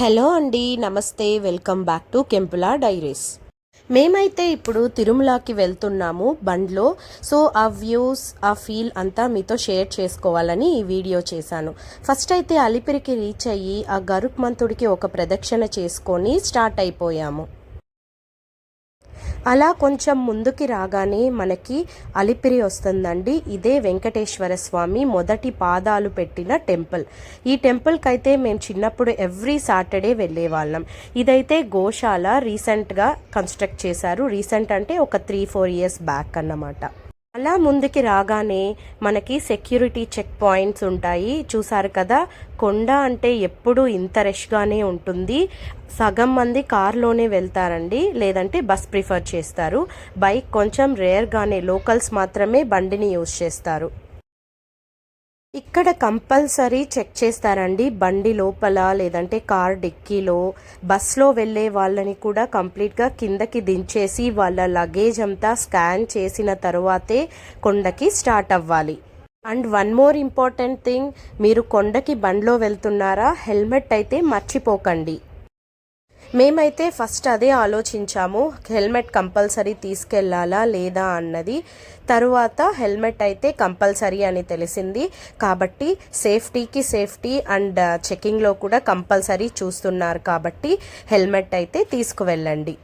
Hello అండి నమస్తే welcome back to Kempula diaries. మేమైతే ఇప్పుడు తిరుమలకి వెళ్తున్నాము బండ్లో. సో ఆ వ్యూస్ ఆ ఫీల్ అంతా మీతో షేర్ చేసుకోవాలని ఈ వీడియో చేశాను. ఫస్ట్ అయితే అలిపిరికి రీచ్ అయ్యి ఆ గరుక్మంతుడికి ఒక ప్రదక్షిణ చేసుకొని స్టార్ట్ అయిపోయాము. అలా కొంచెం ముందుకి రాగానే మనకి అలిపిరి వస్తుందండి. ఇదే వెంకటేశ్వర స్వామి మొదటి పాదాలు పెట్టిన టెంపుల్. ఈ టెంపుల్కి అయితే మేము చిన్నప్పుడు ఎవ్రీ సాటర్డే వెళ్ళేవాళ్ళం. ఇదైతే గోశాల రీసెంట్గా కన్స్ట్రక్ట్ చేశారు. రీసెంట్ అంటే ఒక త్రీ ఫోర్ ఇయర్స్ బ్యాక్ అన్నమాట. అలా ముందుకి రాగానే మనకి సెక్యూరిటీ చెక్ పాయింట్స్ ఉంటాయి. చూసారు కదా కొండ అంటే ఎప్పుడు ఇంత రష్గానే ఉంటుంది. సగం మంది కార్లోనే వెళ్తారండి లేదంటే బస్ ప్రిఫర్ చేస్తారు. బైక్ కొంచెం రేర్గానే లోకల్స్ మాత్రమే బండిని యూజ్ చేస్తారు. ఇక్కడ కంపల్సరీ చెక్ చేస్తారండి. బండి లోపల లేదంటే కార్ డిక్కీలో బస్లో వెళ్ళే వాళ్ళని కూడా కంప్లీట్గా కిందకి దించేసి వాళ్ళ లగేజ్ అంతా స్కాన్ చేసిన తరువాతే కొండకి స్టార్ట్ అవ్వాలి. And one more important thing మీరు కొండకి బండ్లో వెళ్తున్నారా హెల్మెట్ అయితే మర్చిపోకండి. మేమైతే ఫస్ట్ అదే ఆలోచించాము హెల్మెట్ కంపల్సరీ తీసుకెళ్ళాలా లేదా అన్నది. తరువాత హెల్మెట్ అయితే కంపల్సరీ అని తెలిసింది. కాబట్టి సేఫ్టీకి సేఫ్టీ అండ్ చెకింగ్లో కూడా కంపల్సరీ చూస్తున్నారు కాబట్టి హెల్మెట్ అయితే తీసుకువెళ్ళండి.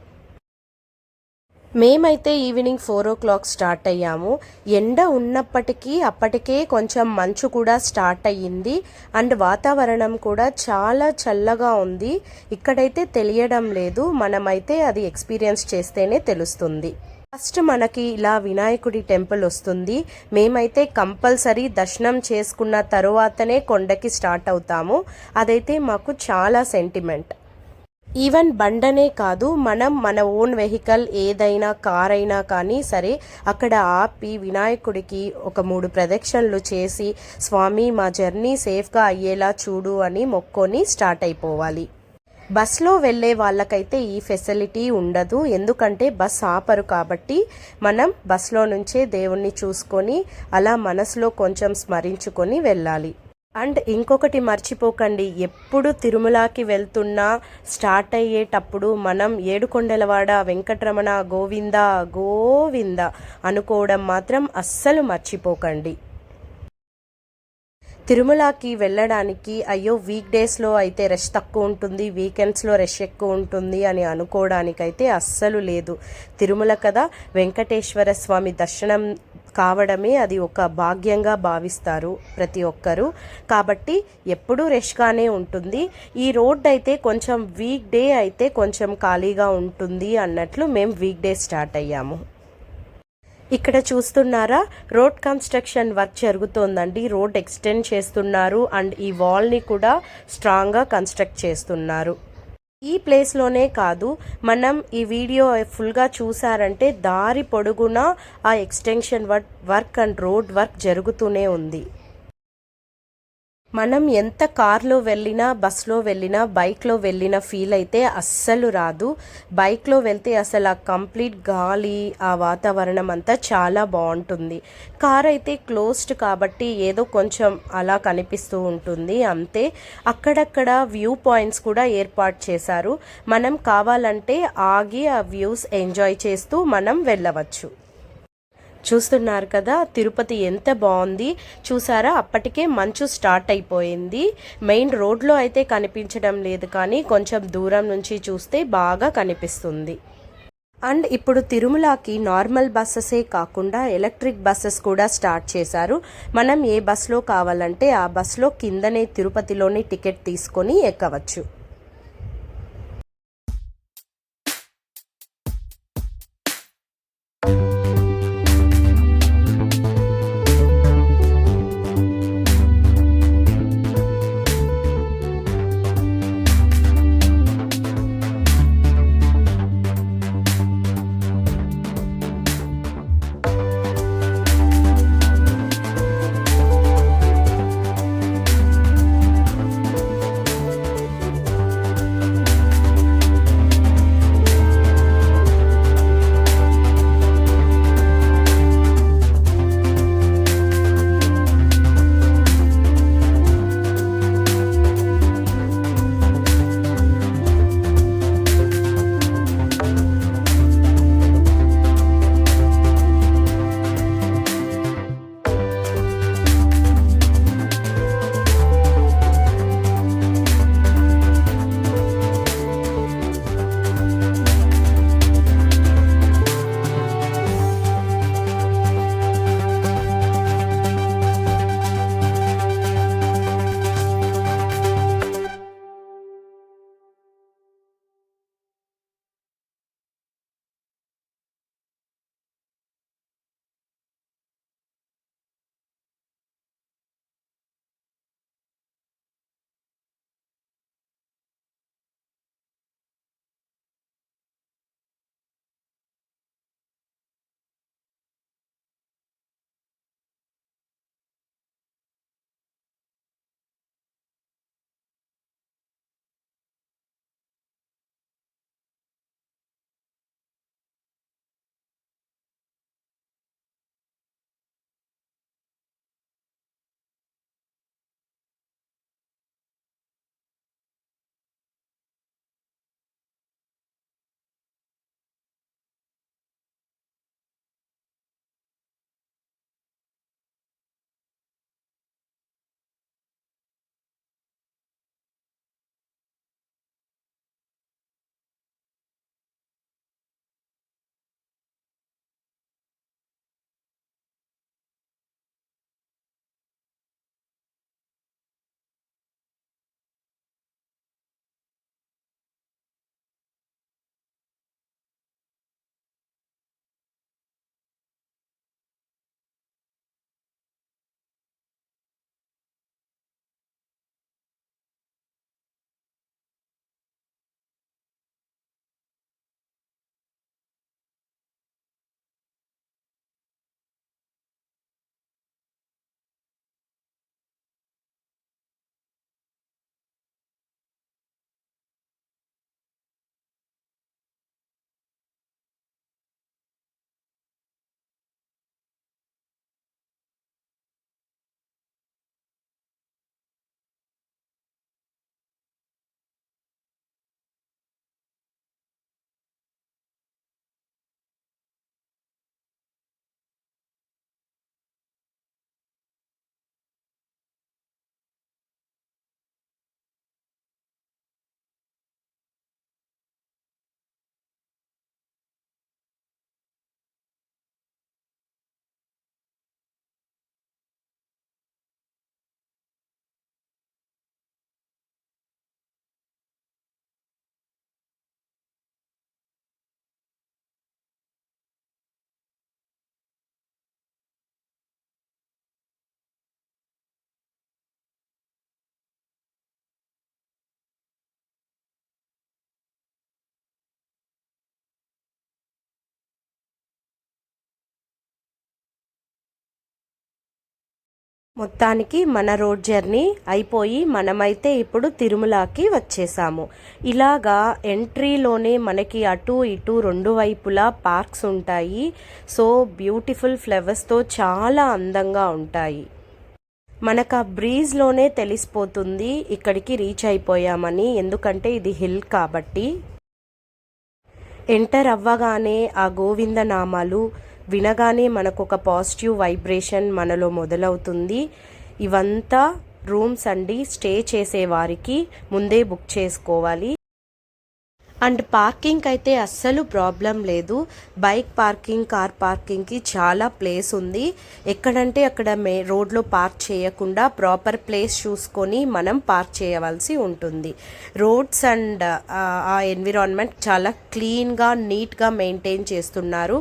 మేమైతే evening four o'clock start అయ్యాము. ఎండ ఉన్నప్పటికీ అప్పటికే కొంచెం మంచు కూడా స్టార్ట్ అయ్యింది. అండ్ వాతావరణం కూడా చాలా చల్లగా ఉంది. ఇక్కడైతే తెలియడం లేదు. మనమైతే అది ఎక్స్పీరియన్స్ చేస్తేనే తెలుస్తుంది. ఫస్ట్ మనకి ఇలా వినాయకుడి టెంపుల్ వస్తుంది. మేమైతే కంపల్సరీ దర్శనం చేసుకున్న తరువాతనే కొండకి స్టార్ట్ అవుతాము. అదైతే మాకు చాలా సెంటిమెంట్. ఈవెన్ బండనే కాదు మనం మన ఓన్ వెహికల్ ఏదైనా కార్ అయినా కానీ సరే అక్కడ ఆపి వినాయకుడికి ఒక మూడు ప్రదక్షిణలు చేసి స్వామి మా జర్నీ సేఫ్గా అయ్యేలా చూడు అని మొక్కొని స్టార్ట్ అయిపోవాలి. బస్లో వెళ్ళే వాళ్ళకైతే ఈ ఫెసిలిటీ ఉండదు. ఎందుకంటే బస్ ఆపరు కాబట్టి మనం బస్లో నుంచే దేవుణ్ణి చూసుకొని అలా మనసులో కొంచెం స్మరించుకొని వెళ్ళాలి. అండ్ ఇంకొకటి మర్చిపోకండి ఎప్పుడు తిరుమలకి వెళ్తున్నా స్టార్ట్ అయ్యేటప్పుడు మనం ఏడుకొండలవాడ వెంకటరమణ గోవింద గోవింద అనుకోవడం మాత్రం అస్సలు మర్చిపోకండి. తిరుమలకి వెళ్ళడానికి అయ్యో వీక్ డేస్లో అయితే రష్ తక్కువ ఉంటుంది వీకెండ్స్లో రష్ ఎక్కువ ఉంటుంది అని అనుకోవడానికైతే అస్సలు లేదు. తిరుమల కదా వెంకటేశ్వర స్వామి దర్శనం కావడమే అది ఒక భాగ్యంగా భావిస్తారు ప్రతి ఒక్కరూ. కాబట్టి ఎప్పుడూ రష్గానే ఉంటుంది. ఈ రోడ్ అయితే కొంచెం వీక్ డే అయితే కొంచెం ఖాళీగా ఉంటుంది అన్నట్లు మేము వీక్ డే స్టార్ట్ అయ్యాము. ఇక్కడ చూస్తున్నారా రోడ్ కన్స్ట్రక్షన్ వర్క్ జరుగుతోందండి. రోడ్ ఎక్స్టెండ్ చేస్తున్నారు. అండ్ ఈ వాల్ని కూడా స్ట్రాంగ్గా కన్స్ట్రక్ట్ చేస్తున్నారు. ఈ ప్లేస్లోనే కాదు మనం ఈ వీడియో ఫుల్గా చూసారంటే దారి పొడుగునా ఆ extension work and road work జరుగుతూనే ఉంది. మనం ఎంత కార్లో వెళ్ళినా బస్లో వెళ్ళినా బైక్లో వెళ్ళిన ఫీల్ అయితే అస్సలు రాదు. బైక్లో వెళ్తే అసలు ఆ కంప్లీట్ గాలి ఆ వాతావరణం అంతా చాలా బాగుంటుంది. కార్ అయితే క్లోజ్డ్ కాబట్టి ఏదో కొంచెం అలా కనిపిస్తూ ఉంటుంది అంతే. అక్కడక్కడ వ్యూ పాయింట్స్ కూడా ఏర్పాటు చేశారు. మనం కావాలంటే ఆగి ఆ వ్యూస్ ఎంజాయ్ చేస్తూ మనం వెళ్ళవచ్చు. చూస్తున్నారు కదా తిరుపతి ఎంత బాగుంది. చూసారా అప్పటికే మంచు స్టార్ట్ అయిపోయింది. మెయిన్ రోడ్లో అయితే కనిపించడం లేదు కానీ కొంచెం దూరం నుంచి చూస్తే బాగా కనిపిస్తుంది. అండ్ ఇప్పుడు తిరుమలకి నార్మల్ బస్సెసే కాకుండా ఎలక్ట్రిక్ బస్సెస్ కూడా స్టార్ట్ చేశారు. మనం ఏ బస్లో కావాలంటే ఆ బస్లో కిందనే తిరుపతిలోని టికెట్ తీసుకొని ఎక్కవచ్చు. మొత్తానికి మన రోడ్ జర్నీ అయిపోయి మనమైతే ఇప్పుడు తిరుమలకి వచ్చేసాము. ఇలాగా ఎంట్రీలోనే మనకి అటు ఇటు రెండు వైపులా పార్క్స్ ఉంటాయి. సో బ్యూటిఫుల్ ఫ్లవర్స్తో చాలా అందంగా ఉంటాయి. మనకు ఆ బ్రీజ్లోనే తెలిసిపోతుంది ఇక్కడికి రీచ్ అయిపోయామని. ఎందుకంటే ఇది హిల్ కాబట్టి. ఎంటర్ అవ్వగానే ఆ గోవింద నామాలు వినగానే మనకు ఒక పాజిటివ్ వైబ్రేషన్ మనలో మొదలవుతుంది. ఇవంతా రూమ్స్ అండి. స్టే చేసే వారికి ముందే బుక్ చేసుకోవాలి. అండ్ పార్కింగ్ అయితే అస్సలు ప్రాబ్లం లేదు. బైక్ పార్కింగ్ కార్ పార్కింగ్కి చాలా ప్లేస్ ఉంది. ఎక్కడంటే అక్కడ మే రోడ్లో పార్క్ చేయకుండా ప్రాపర్ ప్లేస్ చూసుకొని మనం పార్క్ చేయవలసి ఉంటుంది. రోడ్స్ అండ్ ఆ ఎన్విరాన్మెంట్ చాలా క్లీన్గా నీట్గా మెయింటైన్ చేస్తున్నారు.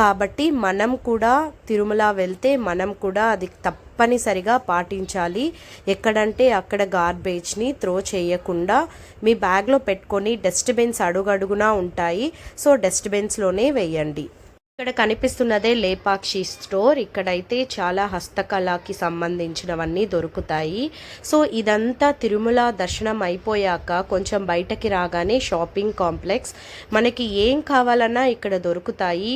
కాబట్టి మనం కూడా తిరుమల వెళ్తే మనం కూడా అది తప్పనిసరిగా పాటించాలి. ఎక్కడంటే అక్కడ గార్బేజ్ని త్రో చేయకుండా మీ బ్యాగ్లో పెట్టుకొని డస్ట్బిన్స్ అడుగడుగునా ఉంటాయి. సో డస్ట్బిన్స్లోనే వేయండి. ఇక్కడ కనిపిస్తున్నదే లేపాక్షి స్టోర్. ఇక్కడైతే చాలా హస్తకళకి సంబంధించినవన్నీ దొరుకుతాయి. సో ఇదంతా తిరుమల దర్శనం అయిపోయాక కొంచెం బయటకి రాగానే షాపింగ్ కాంప్లెక్స్. మనకి ఏం కావాలన్నా ఇక్కడ దొరుకుతాయి.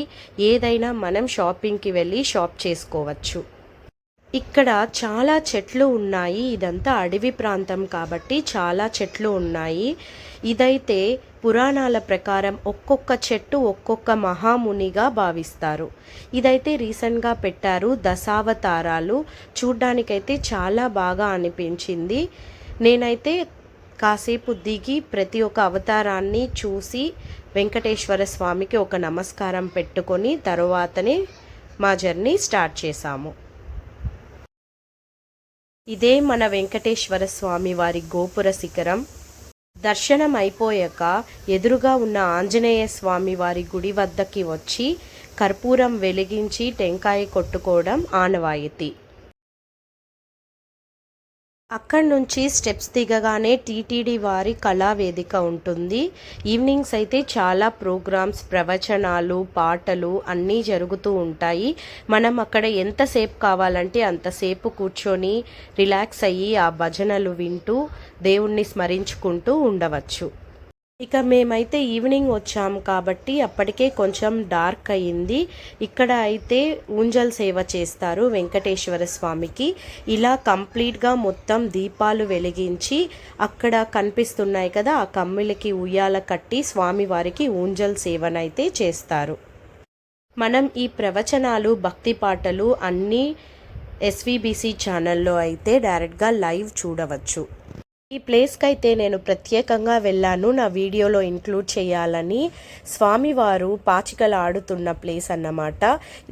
ఏదైనా మనం షాపింగ్కి వెళ్ళి షాప్ చేసుకోవచ్చు. ఇక్కడ చాలా చెట్లు ఉన్నాయి. ఇదంతా అడవి ప్రాంతం కాబట్టి చాలా చెట్లు ఉన్నాయి. ఇదైతే పురాణాల ప్రకారం ఒక్కొక్క చెట్టు ఒక్కొక్క మహామునిగా భావిస్తారు. ఇదైతే రీసెంట్గా పెట్టారు దశావతారాలు. చూడ్డానికైతే చాలా బాగా అనిపించింది. నేనైతే కాసేపు దిగి ప్రతి ఒక్క అవతారాన్ని చూసి వెంకటేశ్వర స్వామికి ఒక నమస్కారం పెట్టుకొని తరువాతనే మా జర్నీ స్టార్ట్ చేశాము. ఇదే మన వెంకటేశ్వర స్వామి వారి గోపుర శిఖరం. దర్శనం అయిపోయాక ఎదురుగా ఉన్న ఆంజనేయ స్వామి వారి గుడి వద్దకి వచ్చి కర్పూరం వెలిగించి టెంకాయ కొట్టుకోవడం ఆనవాయితీ. అక్కడి నుంచి స్టెప్స్ దిగగానే టీటీడీ వారి కళా వేదిక ఉంటుంది. ఈవినింగ్స్ అయితే చాలా ప్రోగ్రామ్స్ ప్రవచనాలు పాటలు అన్నీ జరుగుతూ ఉంటాయి. మనం అక్కడ ఎంతసేపు కావాలంటే అంతసేపు కూర్చొని రిలాక్స్ అయ్యి ఆ భజనలు వింటూ దేవుణ్ణి స్మరించుకుంటూ ఉండవచ్చు. ఇక మేమైతే ఈవినింగ్ వచ్చాము కాబట్టి అప్పటికే కొంచెం డార్క్ అయ్యింది. ఇక్కడ అయితే ఊంజల్ సేవ చేస్తారు వెంకటేశ్వర స్వామికి. ఇలా కంప్లీట్గా మొత్తం దీపాలు వెలిగించి అక్కడ కనిపిస్తున్నాయి కదా ఆ కమ్మిలకి ఉయ్యాల కట్టి స్వామివారికి ఊంజల్ సేవనైతే చేస్తారు. మనం ఈ ప్రవచనాలు భక్తి పాటలు అన్నీ ఎస్వీబీసీ ఛానల్లో అయితే డైరెక్ట్గా లైవ్ చూడవచ్చు. ఈ ప్లేస్కి అయితే నేను ప్రత్యేకంగా వెళ్ళాను. నా వీడియోలో ఇంక్లూడ్ చేయాలని స్వామివారు పాచికలు ఆడుతున్న ప్లేస్ అన్నమాట.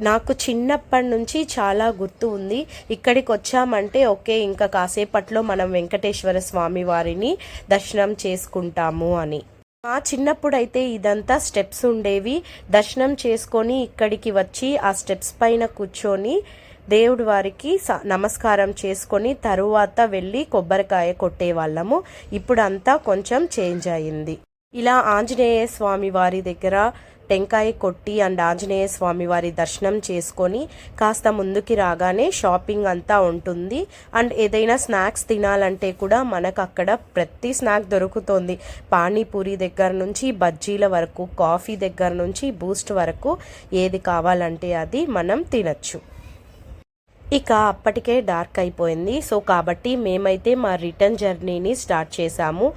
నాకు చిన్నప్పటి నుంచి చాలా గుర్తు ఉంది. ఇక్కడికి వచ్చామంటే ఓకే ఇంకా కాసేపట్లో మనం వెంకటేశ్వర స్వామి వారిని దర్శనం చేసుకుంటాము అని. మా చిన్నప్పుడైతే ఇదంతా స్టెప్స్ ఉండేవి. దర్శనం చేసుకొని ఇక్కడికి వచ్చి ఆ స్టెప్స్ పైన కూర్చొని దేవుడి వారికి నమస్కారం చేసుకొని తరువాత వెళ్ళి కొబ్బరికాయ కొట్టేవాళ్ళము. వాళ్ళము ఇప్పుడంతా కొంచెం చేంజ్ అయింది. ఇలా ఆంజనేయ స్వామి వారి దగ్గర టెంకాయ కొట్టి అండ్ ఆంజనేయ స్వామి వారి దర్శనం చేసుకొని కాస్త ముందుకి రాగానే షాపింగ్ అంతా ఉంటుంది. అండ్ ఏదైనా స్నాక్స్ తినాలంటే కూడా మనకు అక్కడ ప్రతి స్నాక్ దొరుకుతుంది. పానీపూరి దగ్గర నుంచి బజ్జీల వరకు కాఫీ దగ్గర నుంచి బూస్ట్ వరకు ఏది కావాలంటే అది మనం తినచ్చు. ఇక అప్పటికే డార్క్ అయిపోయింది. సో కాబట్టి మేమైతే మా రిటర్న్ జర్నీని స్టార్ట్ చేశాము.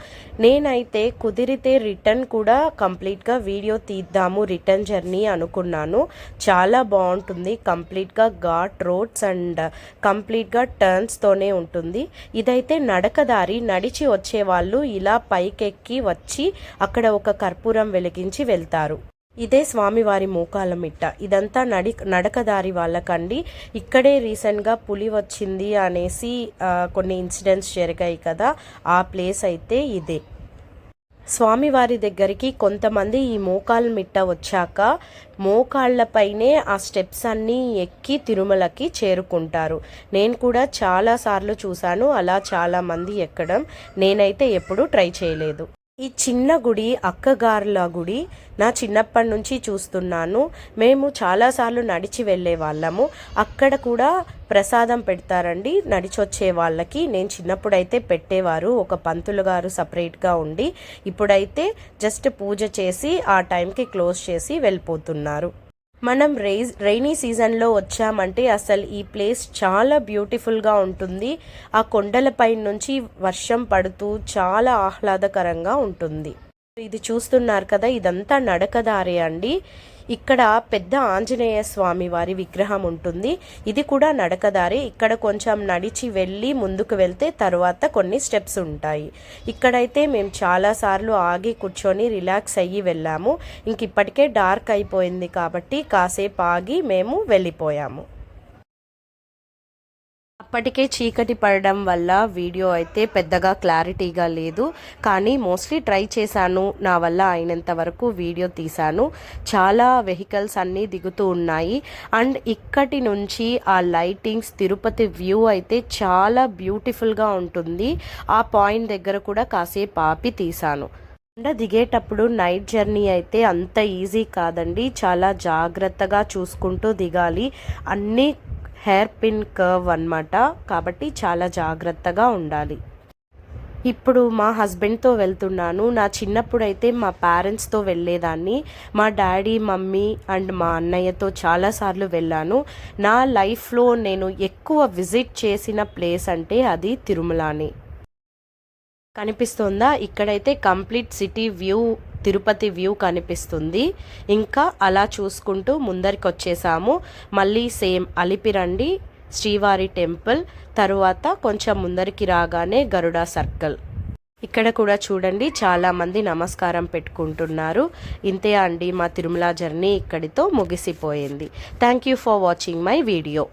నేనైతే కుదిరితే రిటర్న్ కూడా కంప్లీట్గా వీడియో తీద్దాము రిటర్న్ జర్నీ అనుకున్నాను. చాలా బాగుంటుంది. కంప్లీట్గా ఘాట్ రోడ్స్ అండ్ కంప్లీట్గా టర్న్స్తోనే ఉంటుంది. ఇదైతే నడకదారి నడిచి వచ్చే వాళ్ళు ఇలా పైకెక్కి వచ్చి అక్కడ ఒక కర్పూరం వెలిగించి వెళ్తారు. ఇదే స్వామివారి మోకాల మిట్ట. ఇదంతా నడి నడకదారి వాళ్ళకండి. ఇక్కడే రీసెంట్గా పులి వచ్చింది అనేసి కొన్ని ఇన్సిడెంట్స్ జరిగాయి కదా. ఆ ప్లేస్ అయితే ఇదే. స్వామివారి దగ్గరికి కొంతమంది ఈ మోకాళ్ళ మిట్ట వచ్చాక మోకాళ్ళపైనే ఆ స్టెప్స్ అన్నీ ఎక్కి తిరుమలకి చేరుకుంటారు. నేను కూడా చాలాసార్లు చూశాను. అలా చాలామంది ఎక్కడం నేనైతే ఎప్పుడూ ట్రై చేయలేదు. ఈ చిన్న గుడి అక్కగారుల గుడి నా చిన్నప్పటి నుంచి చూస్తున్నాను. మేము చాలాసార్లు నడిచి వెళ్ళే వాళ్ళము. అక్కడ కూడా ప్రసాదం పెడతారండి. నడిచొచ్చే వాళ్ళకి. నేను చిన్నప్పుడైతే పెట్టేవారు. ఒక పంతులు గారు సపరేట్గా ఉండి ఇప్పుడైతే జస్ట్ పూజ చేసి ఆ టైంకి క్లోజ్ చేసి వెళ్ళిపోతున్నారు. మనం రైజ్ రైనీ సీజన్లో వచ్చామంటే అసలు ఈ ప్లేస్ చాలా బ్యూటిఫుల్గా ఉంటుంది. ఆ కొండలపై నుంచి వర్షం పడుతూ చాలా ఆహ్లాదకరంగా ఉంటుంది. ఇది చూస్తున్నారు కదా ఇదంతా నడకదారే అండి. ఇక్కడ పెద్ద ఆంజనేయ స్వామి వారి విగ్రహం ఉంటుంది. ఇది కూడా నడకదారి. ఇక్కడ కొంచెం నడిచి వెళ్ళి ముందుకు వెళ్తే తర్వాత కొన్ని స్టెప్స్ ఉంటాయి. ఇక్కడైతే మేము చాలాసార్లు ఆగి కూర్చొని రిలాక్స్ అయ్యి వెళ్ళాము. ఇంక ఇప్పటికే డార్క్ అయిపోయింది కాబట్టి కాసేపు ఆగి మేము వెళ్ళిపోయాము. అప్పటికే చీకటి పడడం వల్ల వీడియో అయితే పెద్దగా క్లారిటీగా లేదు. కానీ మోస్ట్లీ ట్రై చేశాను. నా వల్ల అయినంత వరకు వీడియో తీశాను. చాలా వెహికల్స్ అన్నీ దిగుతూ ఉన్నాయి. అండ్ ఇక్కడి నుంచి ఆ లైటింగ్స్ తిరుపతి వ్యూ అయితే చాలా బ్యూటిఫుల్గా ఉంటుంది. ఆ పాయింట్ దగ్గర కూడా కాసేపు ఆపి తీశాను. కొండ దిగేటప్పుడు నైట్ జర్నీ అయితే అంత ఈజీ కాదండి. చాలా జాగ్రత్తగా చూసుకుంటూ దిగాలి. అన్నీ హెయిర్ పిన్ కర్వ్ అనమాట కాబట్టి చాలా జాగ్రత్తగా ఉండాలి. ఇప్పుడు మా హస్బెండ్తో వెళ్తున్నాను. నా చిన్నప్పుడు అయితే మా పేరెంట్స్తో వెళ్ళేదాన్ని. మా డాడీ మమ్మీ అండ్ మా అన్నయ్యతో చాలాసార్లు వెళ్ళాను. నా లైఫ్లో నేను ఎక్కువ విజిట్ చేసిన ప్లేస్ అంటే అది తిరుమలని. కనిపిస్తోందా? ఇక్కడైతే complete city view Tirupati view కనిపిస్తుంది. ఇంకా అలా చూసుకుంటూ ముందరికి వచ్చేసాము మళ్ళీ సేమ్ అలిపిరండి శ్రీవారి టెంపుల్ తరువాత కొంచెం ముందరికి రాగానే గరుడా సర్కిల్. ఇక్కడ కూడా చూడండి చాలామంది నమస్కారం పెట్టుకుంటున్నారు. ఇంతే అండి మా తిరుమల జర్నీ ఇక్కడితో ముగిసిపోయింది. Thank you for watching my video